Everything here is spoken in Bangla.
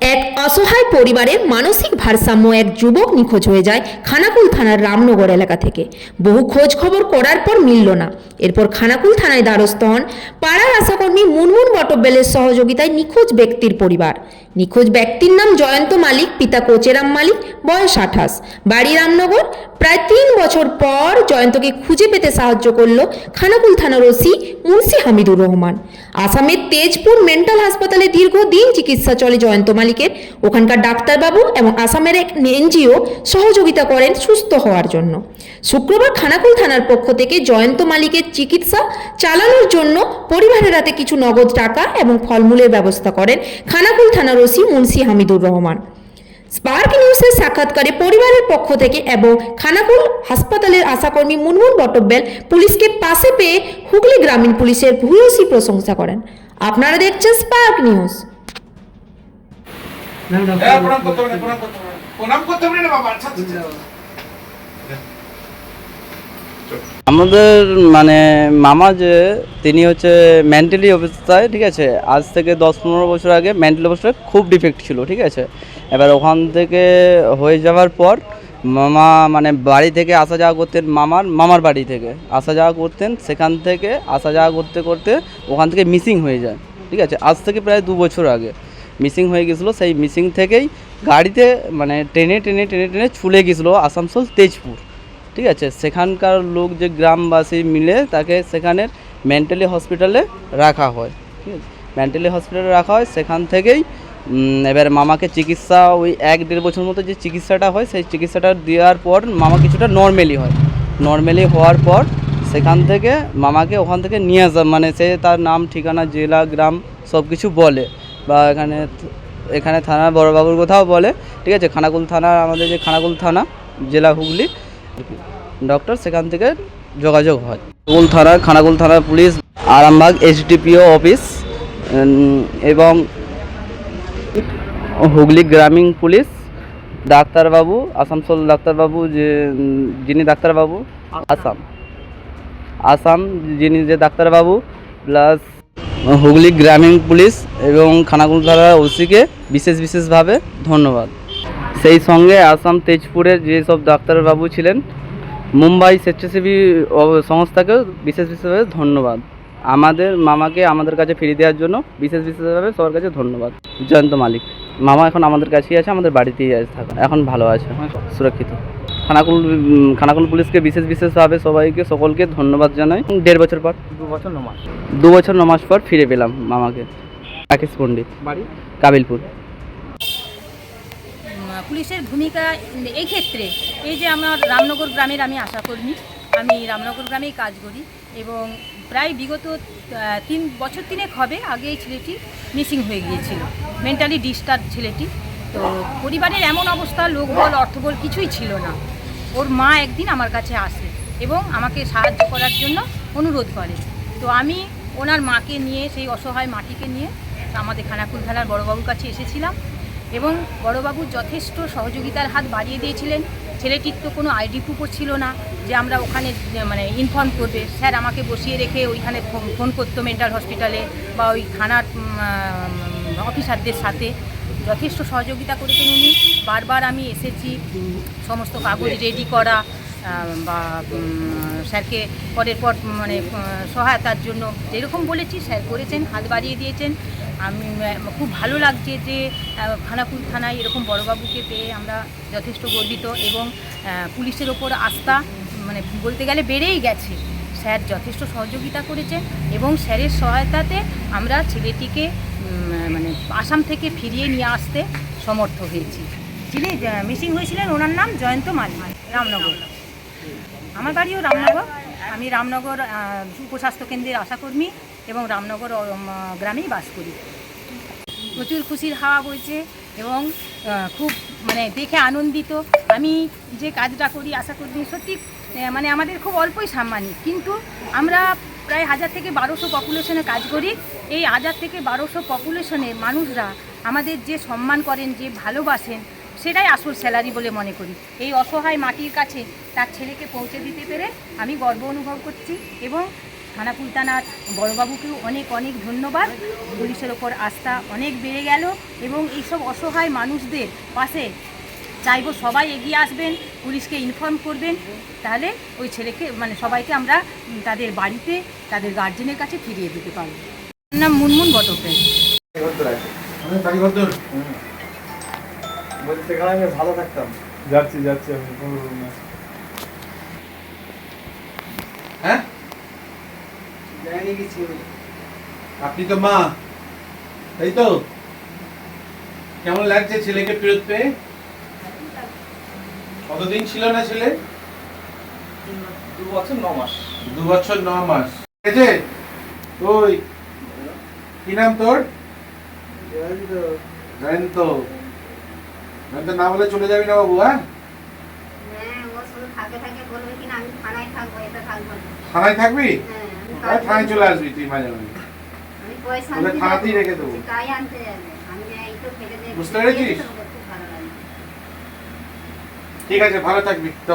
এক অসহায় পরিবারের মানসিক ভারসাম্য এক যুবক নিখোঁজ হয়ে যায় খানাকুল থানার রামনগর এলাকা থেকে। বহু খোঁজ খবর করার পর মিলল না। এরপর খানাকুল থানায় দ্বারস্থ হন পাড়ার আশাকর্মী মুনমুন বটব্বেলের সহযোগিতায় নিখোঁজ ব্যক্তির পরিবার। নিখোঁজ ব্যক্তির নাম জয়ন্ত মালিক, পিতা কোচেরাম মালিক, বয়স আঠাশ। বাড়ি রামনগর, প্রায় বছর পর জয়ন্তকে খুঁজে পেতে সাহায্য করল খানাকুল থানার ওসি মুন্সি হামিদুর রহমান। আসামের তেজপুর মেন্টাল হাসপাতালে দীর্ঘদিন চিকিৎসা চলে জয়ন্ত মালিকের। ওখানকার ডাক্তারবাবু এবং আসামের এক এনজিও সহযোগিতা করেন সুস্থ হওয়ার জন্য। শুক্রবার খানাকুল থানার পক্ষ থেকে জয়ন্ত মালিকের চিকিৎসা চালানোর জন্য পরিবারের হাতে কিছু নগদ টাকা এবং ফলমূলের ব্যবস্থা করেন খানাকুল থানার ওসি মুন্সি হামিদুর রহমান। স্পার্ক নিউজের সাক্ষাৎকারে পরিবারের পক্ষ থেকে এবং খানাকুল হাসপাতালের আশাকর্মী মুনমুন বটব্বেল পুলিশকে পাশে পেয়ে হুগলি গ্রামীণ পুলিশের ভূয়সী প্রশংসা করেন। আপনারা দেখছেন স্পার্ক নিউজ। আমাদের মানে মামা যে তিনি হচ্ছে মেন্টালি অবস্থায় ঠিক আছে? আজ থেকে দশ পনেরো বছর আগে মেন্টাল অবস্থায় খুব ডিফেক্ট ছিল ঠিক আছে? এবার ওখান থেকে হয়ে যাওয়ার পর মামা মানে বাড়ি থেকে আসা যাওয়া করতেন মামার মামার বাড়ি থেকে আসা যাওয়া করতেন, সেখান থেকে আসা যাওয়া করতে করতে ওখান থেকে মিসিং হয়ে যায়, ঠিক আছে? আজ থেকে প্রায় দু বছর আগে মিসিং হয়ে গেছিল, সেই মিসিং থেকেই গাড়িতে মানে ট্রেনে ট্রেনে ট্রেনে ট্রেনে ছুলে গেছিল আসানসোল, তেজপুর, ঠিক আছে? সেখানকার লোক যে গ্রামবাসী মিলে তাকে সেখানের মেন্টালি হসপিটালে রাখা হয়, ঠিক আছে? মেন্টালি হসপিটালে রাখা হয়, সেখান থেকেই এবার মামাকে চিকিৎসা ওই এক দেড় বছর মতো যে চিকিৎসাটা হয়, সেই চিকিৎসাটা দেওয়ার পর মামা কিছুটা নর্মালি হয়। নর্মালি হওয়ার পর সেখান থেকে মামাকে ওখান থেকে নিয়ে আসা মানে সে তার নাম, ঠিকানা, জেলা, গ্রাম সব কিছু বলে। বা এখানে এখানে থানার বড়বাবুর কোথাও বলে। ঠিক আছে, খানাকুল থানা, আমাদের যে খানাকুল থানা, জেলা হুগলি। ডক্টর, সেখান থেকে যোগাযোগ হয়। খানাকুল থানা খানাকুল থানা পুলিশ, আরামবাগ এইচডিপিও অফিস এবং হুগলি গ্রামীণ পুলিশ, ডাক্তারবাবু, আসানসোল ডাক্তারবাবু যে, যিনি ডাক্তারবাবু, আসাম। আসাম যিনি যে ডাক্তারবাবু, প্লাস হুগলি গ্রামীণ পুলিশ এবং খানাকুল থানার ওসিকে বিশেষ বিশেষভাবে ধন্যবাদ। সেই সঙ্গে আসাম তেজপুরের যেসব ডাক্তারবাবু ছিলেন, মুম্বাই স্বেচ্ছাসেবী সংস্থাকেও বিশেষ বিশেষভাবে ধন্যবাদ। আমাদের মামাকে আমাদের কাছে ফিরিয়ে দেওয়ার জন্য বিশেষ বিশেষভাবে সবার কাছে ধন্যবাদ। জয়ন্ত মালিক। মামা এখন আমাদের কাছেই আছে আমাদের বাড়িতেই আছে থাকা এখন ভালো আছে সুরক্ষিত। খানাকুল খানাকুল পুলিশকে বিশেষ বিশেষভাবে সবাইকে সকলকে ধন্যবাদ জানাই। দেড় বছর পর দু বছর নমাস। দু বছর নমাস পর ফিরে পেলাম মামাকে। রাকেশ পণ্ডিত। বাড়ি? কাবিলপুর। পুলিশের ভূমিকা এই ক্ষেত্রে এই যে আমার রামনগর গ্রামের আমি আশাকর্মী আমি রামনগর গ্রামেই কাজ করি এবং প্রায় বিগত তিন, বছর তিনেক হবে আগে এই ছেলেটি মিসিং হয়ে গিয়েছিল। মেন্টালি ডিস্টার্ব ছেলেটি। তো পরিবারের এমন অবস্থা, লোকবল, অর্থবল কিছুই ছিল না। ওর মা একদিন আমার কাছে আসে এবং আমাকে সাহায্য করার জন্য অনুরোধ করে। তো আমি ওনার মাকে নিয়ে, সেই অসহায় মাটিকে নিয়ে আমাদের খানাকুল থানার বড়বাবুর কাছে এসেছিলাম। এবং বড়বাবু যথেষ্ট সহযোগিতার হাত বাড়িয়ে দিয়েছিলেন। ছেলেটির তো কোনো আইডি প্রুফও ছিল না যে আমরা ওখানে মানে ইনফর্ম করবে। স্যার আমাকে বসিয়ে রেখে ওইখানে ফোন ফোন করতো মেন্টাল হসপিটালে বা ওই থানার অফিসারদের সাথে। যথেষ্ট সহযোগিতা করেছেন উনি। বারবার আমি এসেছি। সমস্ত কাগজ রেডি করা। বা স্যারকে পরের পর মানে সহায়তার জন্য যেরকম বলেছি, স্যার করেছেন, হাত বাড়িয়ে দিয়েছেন। আমি খুব ভালো লাগছে যে খানাকুল থানায় এরকম বড়বাবুকে পেয়ে আমরা যথেষ্ট গর্বিত এবং পুলিশের ওপর আস্থা মানে বলতে গেলে বেড়েই গেছে। স্যার যথেষ্ট সহযোগিতা করেছেন এবং স্যারের সহায়তাতে আমরা ছেলেটিকে মানে আসাম থেকে ফিরিয়ে নিয়ে আসতে সমর্থ হয়েছি। যিনি মিসিং হয়েছিলেন, ওনার নাম জয়ন্ত মালিক রামনগর। আমার বাড়িও রামনগর। আমি রামনগর উপস্বাস্থ্য কেন্দ্রের আশাকর্মী এবং রামনগর গ্রামেই বাস করি। প্রচুর খুশির হাওয়া বইছে এবং খুব মানে দেখে আনন্দিত। আমি যে কাজটা করি আশা করি সত্যি মানে আমাদের খুব অল্পই সাম্মানিক। কিন্তু আমরা প্রায় হাজার থেকে বারোশো পপুলেশনে কাজ করি। এই হাজার থেকে বারোশো পপুলেশনের মানুষরা আমাদের যে সম্মান করেন, যে ভালোবাসেন সেটাই আসল স্যালারি বলে মনে করি। এই অসহায় মাটির কাছে তার ছেলেকে পৌঁছে দিতে পেরে আমি গর্ব অনুভব করছি এবং থানাকুল থানার বড়বাবুকেও অনেক অনেক ধন্যবাদ। পুলিশের ওপর আস্থা অনেক বেড়ে গেল এবং এইসব অসহায় মানুষদের পাশে চাইব সবাই এগিয়ে আসবেন পুলিশকে ইনফর্ম করবেন। তাহলে ওই ছেলেকে মানে সবাইকে আমরা তাদের বাড়িতে তাদের গার্জেনের কাছে ফিরিয়ে দিতে পারব। নাম মুনমুন বটব্যাস আমি ভালো থাকতাম। যাচ্ছি যাচ্ছি আমি। হ্যাঁ? আপনি তো মা। তাই তো? কেমন লাগছে ছেলেকে ফেরত পেয়ে? কতদিন ছিল না ছেলে? দু বছর ন মাস। দু বছর ন মাস। ঠিক আছে ওই কি নাম তোর? জয়ন্ত। জয়ন্ত। না বলে চলে যাবি না বাবু হ্যাঁ? হ্যাঁ ও শুধু থাকে থাকে বলবে কিনা আমি থানায় থাকব এটা থাকব থানায় থাকবি? হ্যাঁ থানায় চলে আসবি তুই মাঝে মাঝে। আমি পয়সা তোকে থানাতেই রেখে দেবো। তাই আনতে যাবে। আমি এই তো ফেলে দিয়ে বুঝতে পেরেছিস? ঠিক আছে ভালো থাকবি তো